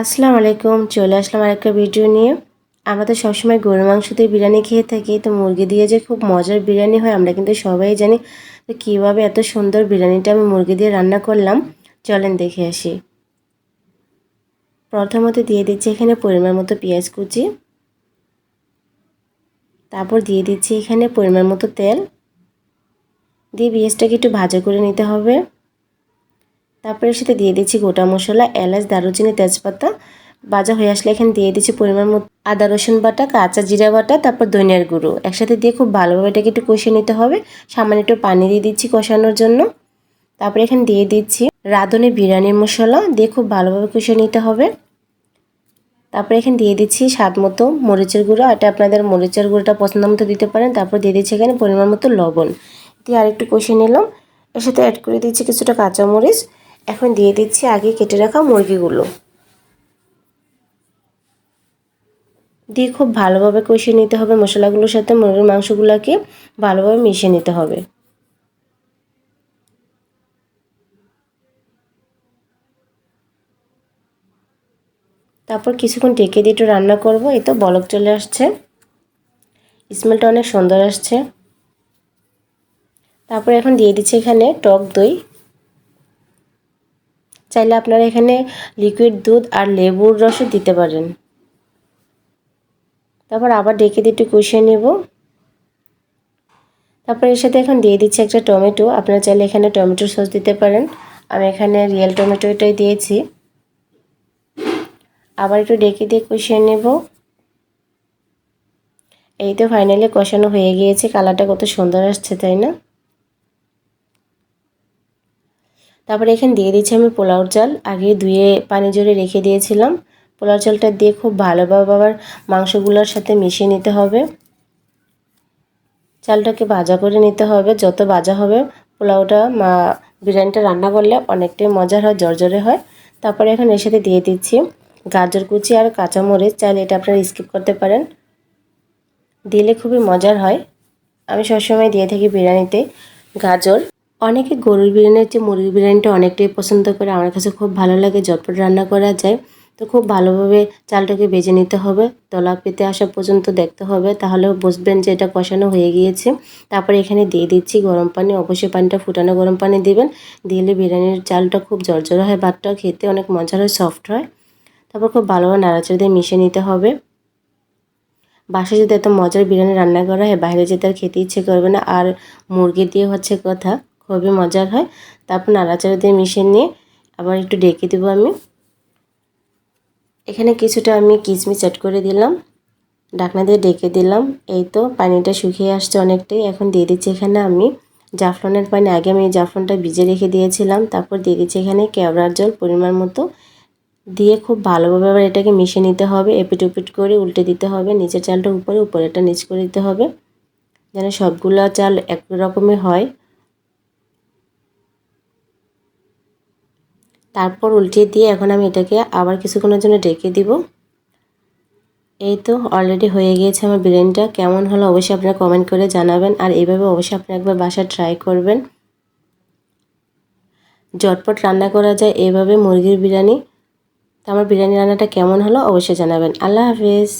আসসালামু আলাইকুম, চলে আসলাম আরেকটা ভিডিও নিয়ে। আমরা তো সবসময় গরু মাংস দিয়ে বিরিয়ানি খেয়ে থাকি, তো মুরগি দিয়ে যে খুব মজার বিরিয়ানি হয়, আমরা কিন্তু সবাই জানি তো কীভাবে এত সুন্দর বিরিয়ানিটা আমি মুরগি দিয়ে রান্না করলাম। চলেন দেখে আসি। প্রথমত দিয়ে দিচ্ছি এখানে পরিমাণ মতো পেঁয়াজ কুচি। তারপর দিয়ে দিচ্ছি এখানে পরিমাণ মতো তেল। দিয়ে পেঁয়াজটাকে একটু ভাজা করে নিতে হবে। তারপরে সাথে দিয়ে দিচ্ছি গোটা মশলা, এলাচ, দারুচিনি, তেজপাতা। ভাজা হয়ে আসলে এখানে দিয়ে দিচ্ছি পরিমাণ মতো আদা, রসুন বাটা, কাঁচা জিরা বাটা, তারপর ধনিয়ার গুঁড়ো। একসাথে দিয়ে খুব ভালোভাবে এটাকে একটু কষিয়ে নিতে হবে। সামান্য একটু পানি দিয়ে দিচ্ছি কষানোর জন্য। তারপরে এখানে দিয়ে দিচ্ছি রাঁধুনি বিরিয়ানির মশলা। দিয়ে খুব ভালোভাবে কষিয়ে নিতে হবে। তারপরে এখানে দিয়ে দিচ্ছি স্বাদ মতো মরিচের গুঁড়ো। এটা আপনাদের মরিচের গুঁড়োটা পছন্দ মতো দিতে পারেন। তারপর দিয়ে দিচ্ছি এখানে পরিমাণ মতো লবণ। দিয়ে আরেকটু কষিয়ে নিলাম। এর সাথে অ্যাড করে দিচ্ছি কিছুটা কাঁচামরিচ। এখন দিয়ে দিচ্ছি আগে কেটে রাখা মুরগিগুলো। দিয়ে খুব ভালোভাবে কষিয়ে নিতে হবে মশলাগুলোর সাথে, মুরগির মাংসগুলোকে ভালোভাবে মিশিয়ে নিতে হবে। তারপর কিছুক্ষণ ঢেকে দিয়ে একটু রান্না করব, এই তো বলক চলে আসছে। স্মেলটা অনেক সুন্দর আসছে। তারপর এখন দিয়ে দিচ্ছি এখানে টক দই। চাইলে আপনারা এখানে লিকুইড দুধ আর লেবুর রসও দিতে পারেন। তারপর আবার ডেকে দিয়ে একটু কষিয়ে নেব। তারপর এর সাথে এখন দিয়ে দিচ্ছি একটা টমেটো। আপনারা চাইলে এখানে টমেটোর সস দিতে পারেন। আমি এখানে রিয়েল টমেটোটাই দিয়েছি। আবার একটু ডেকে দিয়ে কষিয়ে নেব। এই তো ফাইনালি কষানো হয়ে গিয়েছে। কালারটা কত সুন্দর আসছে, তাই না? তারপরে এখানে দিয়ে দিচ্ছি আমি পোলাওর চাল আগে ধুয়ে পানি জড়ে রেখে দিয়েছিলাম। পোলাও চালটা দিয়ে খুব ভালোভাবে আবার মাংসগুলোর সাথে মিশিয়ে নিতে হবে। চালটাকে ভাজা করে নিতে হবে। যত ভাজা হবে, পোলাওটা মা, বিরিয়ানিটা রান্না করলে অনেকটাই মজার হয়, জর্জরে হয়। তারপরে এখন এর সাথে দিয়ে দিচ্ছি গাজর কুচি আর কাঁচামরিচ। চাইলে এটা আপনারা স্কিপ করতে পারেন। দিলে খুবই মজার হয়। আমি সবসময় দিয়ে থাকি বিরিয়ানিতে গাজর। অনেকে গরুর বিরিয়ানির চেয়ে মুরগির বিরিয়ানিটা অনেকটাই পছন্দ করে। আমার কাছে খুব ভালো লাগে, ঝটপট রান্না করা যায়। তো খুব ভালোভাবে চালটাকে বেজে নিতে হবে। তলা পেতে আসা পর্যন্ত দেখতে হবে। তাহলে বুঝবেন যে এটা কষানো হয়ে গিয়েছে। তারপরে এখানে দিয়ে দিচ্ছি গরম পানি। অবশ্যই পানিটা ফুটানো গরম পানি দিবেন। দিলে বিরিয়ানির চালটা খুব জর্জর হয় ভাতটা খেতে অনেক মজার হয়, সফট হয়। তারপর খুব ভালোভাবে নাড়াচাড়া দিয়ে মিশিয়ে নিতে হবে। বাসায় যদি এত মজার বিরিয়ানি রান্না করা হয়, বাইরে যেতে আর খেতে ইচ্ছে করবে না। আর মুরগি দিয়ে হচ্ছে কথা। খুবই মজার হয়। তারপর নাড়াচাড়া দিয়ে মিশিয়ে নিয়ে আবার একটু ডেকে দেবো আমি। এখানে কিছুটা আমি কিচমিচ অ্যাড করে দিলাম। ডাকনা দিয়ে ডেকে দিলাম। এই তো পানিটা শুকিয়ে আসছে অনেকটাই। এখন দিয়ে দিচ্ছি এখানে আমি জাফলনের পানি। আগে আমি জাফলনটা ভিজে রেখে দিয়েছিলাম। তারপর দিয়ে দিচ্ছি এখানে কেওড়ার জল পরিমাণ মতো। দিয়ে খুব ভালোভাবে আবার এটাকে মিশিয়ে নিতে হবে। এপিট উপিট করে উল্টে দিতে হবে। নিচের চালটা উপরে উপরেটা নিচ করে দিতে হবে। যেন সবগুলো চাল এক রকমই হয়। তারপর উল্টিয়ে দিয়ে এখন আমি এটাকে আবার কিছুক্ষণের জন্য ডেকে দিব। এই তো অলরেডি হয়ে গিয়েছে আমার বিরিয়ানিটা। কেমন হলো অবশ্যই আপনারা কমেন্ট করে জানাবেন। আর এইভাবে অবশ্যই আপনি একবার বাসা ট্রাই করবেন। ঝটপট রান্না করা যায় এভাবে মুরগির বিরিয়ানি। তো আমার বিরিয়ানি রান্নাটা কেমন হলো অবশ্যই জানাবেন। আল্লাহ হাফিজ।